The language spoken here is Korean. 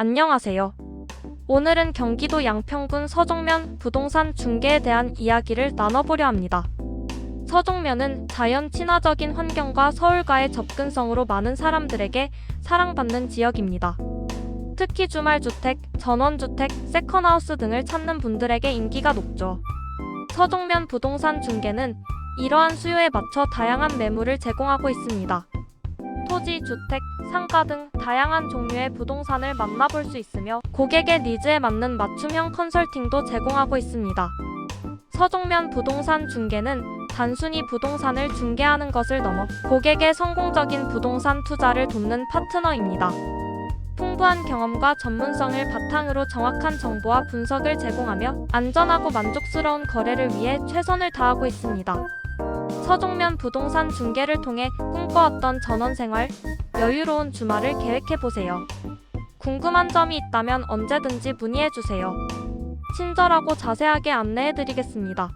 안녕하세요. 오늘은 경기도 양평군 서종면 부동산 중개에 대한 이야기를 나눠보려 합니다. 서종면은 자연 친화적인 환경과 서울과의 접근성으로 많은 사람들에게 사랑받는 지역입니다. 특히 주말주택, 전원주택, 세컨하우스 등을 찾는 분들에게 인기가 높죠. 서종면 부동산 중개는 이러한 수요에 맞춰 다양한 매물을 제공하고 있습니다. 토지, 주택, 상가 등 다양한 종류의 부동산을 만나볼 수 있으며 고객의 니즈에 맞는 맞춤형 컨설팅도 제공하고 있습니다. 서종면 부동산 중개는 단순히 부동산을 중개하는 것을 넘어 고객의 성공적인 부동산 투자를 돕는 파트너입니다. 풍부한 경험과 전문성을 바탕으로 정확한 정보와 분석을 제공하며 안전하고 만족스러운 거래를 위해 최선을 다하고 있습니다. 서종면 부동산 중개를 통해 꿈꿔왔던 전원생활, 여유로운 주말을 계획해보세요. 궁금한 점이 있다면 언제든지 문의해주세요. 친절하고 자세하게 안내해드리겠습니다.